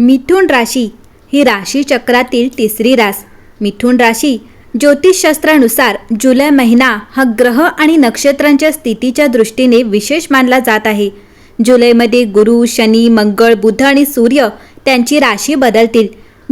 मिथुन राशी ही राशी चक्रातील तिसरी रास. मिथुन राशी ज्योतिषशास्त्रानुसार जुलै महिना हा ग्रह आणि नक्षत्रांच्या स्थितीच्या दृष्टीने विशेष मानला जात आहे. जुलैमध्ये गुरु शनी मंगळ बुध आणि सूर्य त्यांची राशी बदलतील.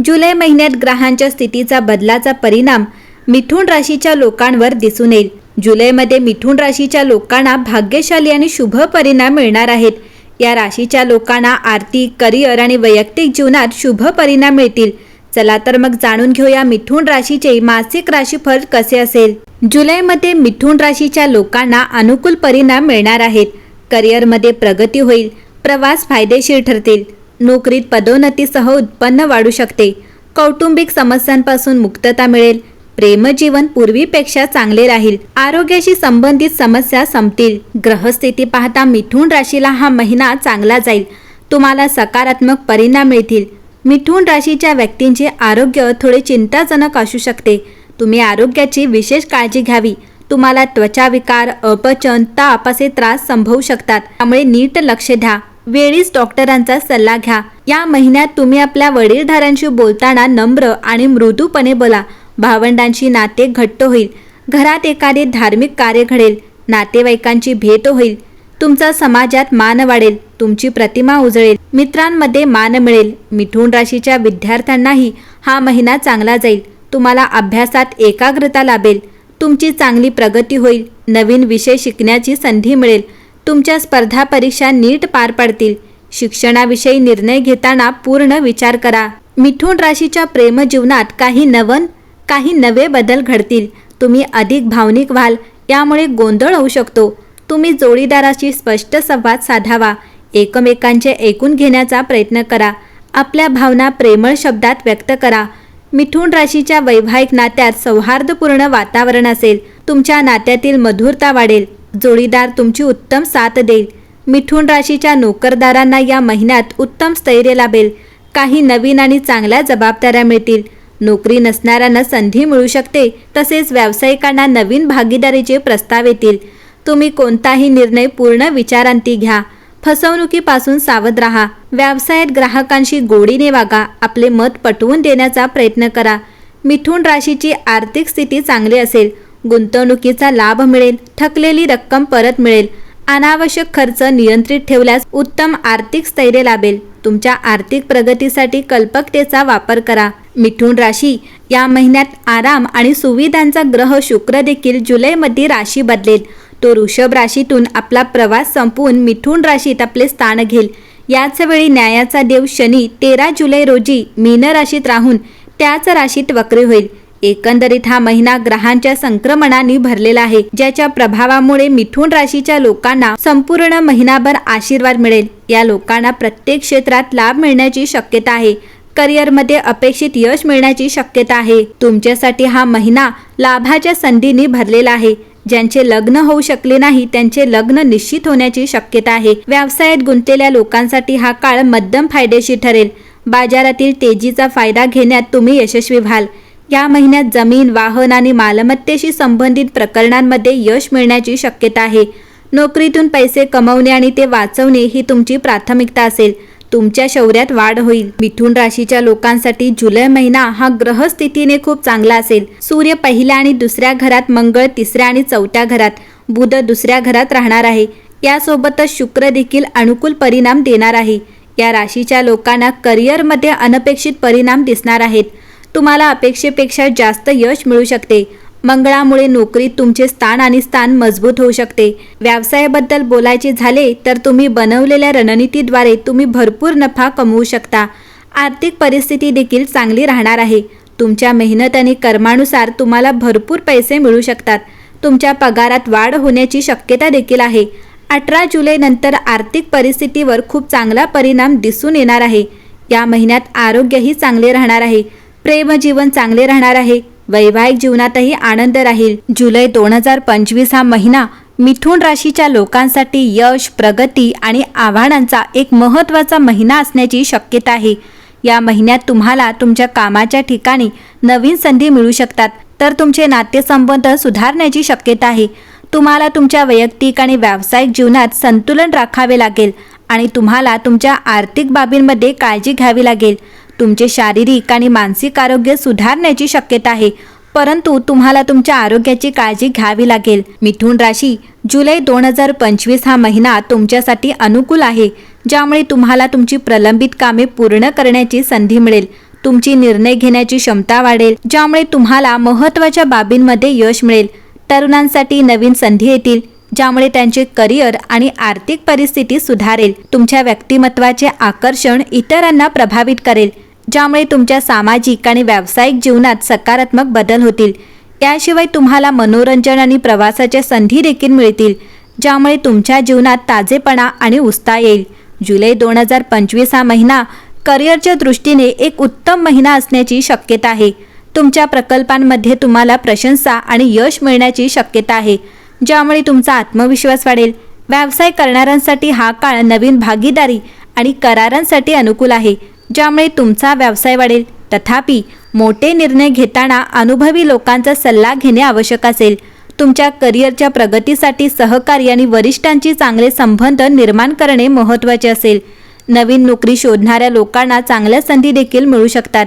जुलै महिन्यात ग्रहांच्या स्थितीचा बदलाचा परिणाम मिथुन राशीच्या लोकांवर दिसून येईल. जुलैमध्ये मिथुन राशीच्या लोकांना भाग्यशाली आणि शुभ परिणाम मिळणार आहेत. या राशीच्या लोकांना आर्थिक करिअर आणि वैयक्तिक जीवनात शुभ परिणाम मिळतील. चला तर मग जाणून घेऊया मिथुन राशीचे मासिक राशीफल कसे असेल. जुलैमध्ये मिथुन राशीच्या लोकांना अनुकूल परिणाम मिळणार आहेत. करिअरमध्ये प्रगती होईल प्रवास फायदेशीर ठरतील नोकरीत पदोन्नतीसह उत्पन्न वाढू शकते कौटुंबिक समस्यांपासून मुक्तता मिळेल प्रेमजीवन पूर्वीपेक्षा चांगले राहील. आरोग्याशी संबंधित समस्या संपतील. ग्रहस्थिती पाहता मिथुन राशीला हा महिना चांगला जाईल. तुम्हाला सकारात्मक परिणाम मिळतील. मिथुन राशीच्या व्यक्तींचे आरोग्य थोडे चिंताजनक असू शकते. तुम्ही आरोग्याची विशेष काळजी घ्यावी. तुम्हाला त्वचा विकार अपचन ताप असे त्रास संभवू शकतात. त्यामुळे नीट लक्ष द्या. वेळीच डॉक्टरांचा सल्ला घ्या. या महिन्यात तुम्ही आपल्या वडीलधाऱ्यांशी बोलताना नम्र आणि मृदूपणे बोला. भावंडांशी नाते घट्ट होईल. घरात एखादे धार्मिक कार्य घडेल. नातेवाईकांची भेट होईल. तुमचा समाजात मान वाढेल. तुमची प्रतिमा उजळेल. मित्रांमध्ये मान मिळेल. मिथुन राशीच्या विद्यार्थ्यांनाही हा महिना चांगला जाईल. तुम्हाला अभ्यासात एकाग्रता लाभेल. तुमची चांगली प्रगती होईल. नवीन विषय शिकण्याची संधी मिळेल. तुमच्या स्पर्धा परीक्षा नीट पार पडतील. शिक्षणाविषयी निर्णय घेताना पूर्ण विचार करा. मिथुन राशीच्या प्रेमजीवनात काही नवन काही नवे बदल घडतील. तुम्ही अधिक भावनिक व्हाल यामुळे गोंधळ होऊ शकतो. तुम्ही जोडीदाराशी स्पष्ट संवाद साधावा. एकमेकांचे ऐकून घेण्याचा प्रयत्न करा. आपल्या भावना प्रेमळ शब्दात व्यक्त करा. मिथुन राशीच्या वैवाहिक नात्यात सौहार्दपूर्ण वातावरण असेल. तुमच्या नात्यातील मधुरता वाढेल. जोडीदार तुमची उत्तम साथ देईल. मिथुन राशीच्या नोकरदारांना या महिन्यात उत्तम स्थैर्य लाभेल. काही नवीन आणि चांगल्या जबाबदाऱ्या मिळतील. नोकरी नसणाऱ्यांना संधी मिळू शकते तसेच व्यावसायिकांना नवीन भागीदारीचे प्रस्ताव येतील. तुम्ही कोणताही निर्णय पूर्ण विचारांती घ्या. फसवणुकीपासून सावध राहा. व्यवसायात ग्राहकांशी गोडीने वागा. आपले मत पटवून देण्याचा प्रयत्न करा. मिथुन राशीची आर्थिक स्थिती चांगली असेल. गुंतवणुकीचा लाभ मिळेल. थकलेली रक्कम परत मिळेल. अनावश्यक खर्च नियंत्रित ठेवल्यास उत्तम आर्थिक स्थैर्य लाभेल. तुमच्या आर्थिक प्रगतीसाठी कल्पकतेचा वापर करा. मिथुन राशी या महिन्यात आराम आणि सुविधांचा ग्रह शुक्र देखील जुलैमध्ये राशी बदलेल. तो ऋषभ राशीतून आपला प्रवास संपवून मिथुन राशीत आपले स्थान घेईल. याच वेळी न्यायाचा देव शनी तेरा जुलै रोजी मीन राशीत राहून त्याच राशीत वक्री होईल. एकंदरीत हा महिना ग्रहांच्या संक्रमणाने भरलेला आहे ज्याच्या प्रभावामुळे मिथुन राशीच्या लोकांना संपूर्ण महिनाभर आशीर्वाद मिळेल. या लोकांना प्रत्येक क्षेत्रात लाभ मिळण्याची शक्यता आहे. करिअरमध्ये अपेक्षित यश मिळण्याची शक्यता आहे. तुमच्यासाठी हा महिना लाभाच्या संधीने भरलेला आहे. ज्यांचे लग्न होऊ शकले नाही त्यांचे लग्न निश्चित होण्याची शक्यता आहे. व्यवसायात गुंतलेल्या लोकांसाठी हा काळ मध्यम फायदेशीर ठरेल. बाजारातील तेजीचा फायदा घेण्यात तुम्ही यशस्वी व्हाल. या महिन्यात जमीन वाहन आणि मालमत्तेशी संबंधित प्रकरणांमध्ये यश मिळण्याची शक्यता आहे. नोकरीतून पैसे कमवणे आणि ते वाचवणे ही तुमची प्राथमिकता असेल. तुमच्या शौर्यात वाढ होईल. मिथुन राशीच्या लोकांसाठी जुलै महिना हा ग्रहस्थितीने खूप चांगला असेल. सूर्य पहिल्या आणि दुसऱ्या घरात मंगळ तिसऱ्या आणि चौथ्या घरात बुध दुसऱ्या घरात राहणार आहे. यासोबतच शुक्र देखील अनुकूल परिणाम देणार आहे. या राशीच्या लोकांना करिअरमध्ये अनपेक्षित परिणाम दिसणार आहेत. तुम्हाला अपेक्षेपेक्षा जास्त यश मिळू शकते. मंगळामुळे नोकरीत तुमचे स्थान आणि स्थान मजबूत होऊ शकते. व्यवसायाबद्दल बोलायचे झाले तर तुम्ही बनवलेल्या रणनीतीद्वारे तुम्ही भरपूर नफा कमवू शकता. आर्थिक परिस्थिती देखील चांगली राहणार आहे. तुमच्या मेहनत आणि कर्मानुसार तुम्हाला भरपूर पैसे मिळू शकतात. तुमच्या पगारात वाढ होण्याची शक्यता देखील आहे. अठरा जुलैनंतर आर्थिक परिस्थितीवर खूप चांगला परिणाम दिसून येणार आहे. या महिन्यात आरोग्यही चांगले राहणार आहे. प्रेमजीवन चांगले राहणार आहे. वैवाहिक जीवनातही आनंद राहील. जुलै दोन हजार पंचवीस हा महिना मिथुन राशीच्या लोकांसाठी यश प्रगती आणि आव्हानांचा एक महत्त्वाचा महिना असण्याची शक्यता आहे. या महिन्यात तुम्हाला तुमच्या कामाच्या ठिकाणी नवीन संधी मिळू शकतात. तर तुमचे नातेसंबंध सुधारण्याची शक्यता आहे. तुम्हाला तुमच्या वैयक्तिक आणि व्यावसायिक जीवनात संतुलन राखावे लागेल आणि तुम्हाला तुमच्या आर्थिक बाबींमध्ये काळजी घ्यावी लागेल. तुमचे शारीरिक आणि मानसिक आरोग्य सुधारण्याची शक्यता आहे. परंतु तुम्हाला तुमच्या आरोग्याची काळजी घ्यावी लागेल. मिथुन राशी जुलै दोन हजार पंचवीस हा महिना तुमच्यासाठी अनुकूल आहे ज्यामुळे तुम्हाला तुमची प्रलंबित कामे पूर्ण करण्याची संधी मिळेल. तुमची निर्णय घेण्याची क्षमता वाढेल ज्यामुळे तुम्हाला महत्त्वाच्या बाबींमध्ये यश मिळेल. तरुणांसाठी नवीन संधी येतील ज्यामुळे त्यांचे करिअर आणि आर्थिक परिस्थिती सुधारेल. तुमच्या व्यक्तिमत्वाचे आकर्षण इतरांना प्रभावित करेल. ज्यामुळे तुमच्या सामाजिक आणि व्यावसायिक जीवनात सकारात्मक बदल होतील. त्याशिवाय तुम्हाला मनोरंजन आणि प्रवासाच्या संधी देखील मिळतील ज्यामुळे तुमच्या जीवनात ताजेपणा आणि उत्साह येईल. जुलै दोन हजार पंचवीस हा महिना करिअरच्या दृष्टीने एक उत्तम महिना असण्याची शक्यता आहे. तुमच्या प्रकल्पांमध्ये तुम्हाला प्रशंसा आणि यश मिळण्याची शक्यता आहे ज्यामुळे तुमचा आत्मविश्वास वाढेल. व्यवसाय करणाऱ्यांसाठी हा काळ नवीन भागीदारी आणि करारांसाठी अनुकूल आहे. ज्यामुळे तुमचा व्यवसाय वाढेल. तथापि मोठे निर्णय घेताना अनुभवी लोकांचा सल्ला घेणे आवश्यक असेल. तुमच्या करिअरच्या प्रगतीसाठी सहकारी आणि वरिष्ठांची चांगले संबंध निर्माण करणे महत्त्वाचे असेल. नवीन नोकरी शोधणाऱ्या लोकांना चांगल्या संधी देखील मिळू शकतात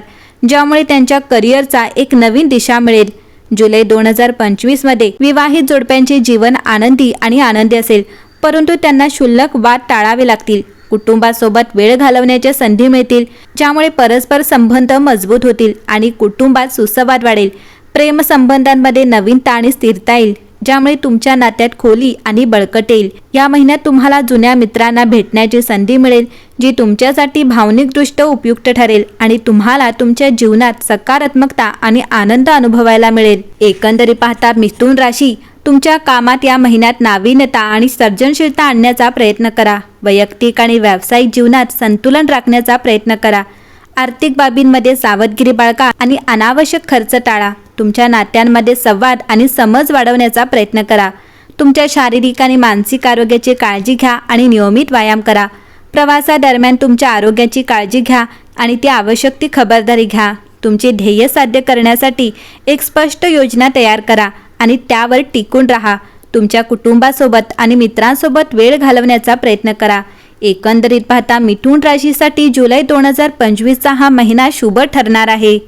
ज्यामुळे त्यांच्या करिअरचा एक नवीन दिशा मिळेल. जुलै दोन हजार पंचवीसमध्ये विवाहित जोडप्यांचे जीवन आनंदी आणि आनंदी असेल परंतु त्यांना क्षुल्लक वाद टाळावे लागतील. कुटुंबासोबत वेळ घालवण्याच्या संधी मिळतील ज्यामुळे परस्पर संबंध मजबूत होतील आणि कुटुंबात सुसंवाद वाढेल. प्रेमसंबंधांमध्ये नवीनता आणि स्थिरता येईल. ज्यामुळे तुमच्या नात्यात खोली आणि बळकट येईल. या महिन्यात तुम्हाला जुन्या मित्रांना भेटण्याची संधी मिळेल जी तुमच्यासाठी भावनिकदृष्ट्या उपयुक्त ठरेल आणि तुम्हाला तुमच्या जीवनात सकारात्मकता आणि आनंद अनुभवायला मिळेल. एकंदरीत पाहता मिथून राशी तुमच्या कामात या महिन्यात नाविन्यता आणि सर्जनशीलता आणण्याचा प्रयत्न करा. वैयक्तिक आणि व्यावसायिक जीवनात संतुलन राखण्याचा प्रयत्न करा. आर्थिक बाबींमध्ये सावधगिरी बाळगा आणि अनावश्यक खर्च टाळा. तुमच्या नात्यांमध्ये संवाद आणि समज वाढवण्याचा प्रयत्न करा. तुमच्या शारीरिक आणि मानसिक आरोग्याची काळजी घ्या आणि नियमित व्यायाम करा. प्रवासादरम्यान तुमच्या आरोग्याची काळजी घ्या आणि ती आवश्यक ती खबरदारी घ्या. तुमचे ध्येय साध्य करण्यासाठी एक स्पष्ट योजना तयार करा आणि त्यावर टिकून राहा. तुमच्या कुटुंबासोबत आणि मित्रांसोबत वेळ घालवण्याचा प्रयत्न करा. एकंदरीत पाहता मिथुन राशीसाठी जुलै दोन हजार पंचवीसचा हा महिना शुभ ठरणार आहे.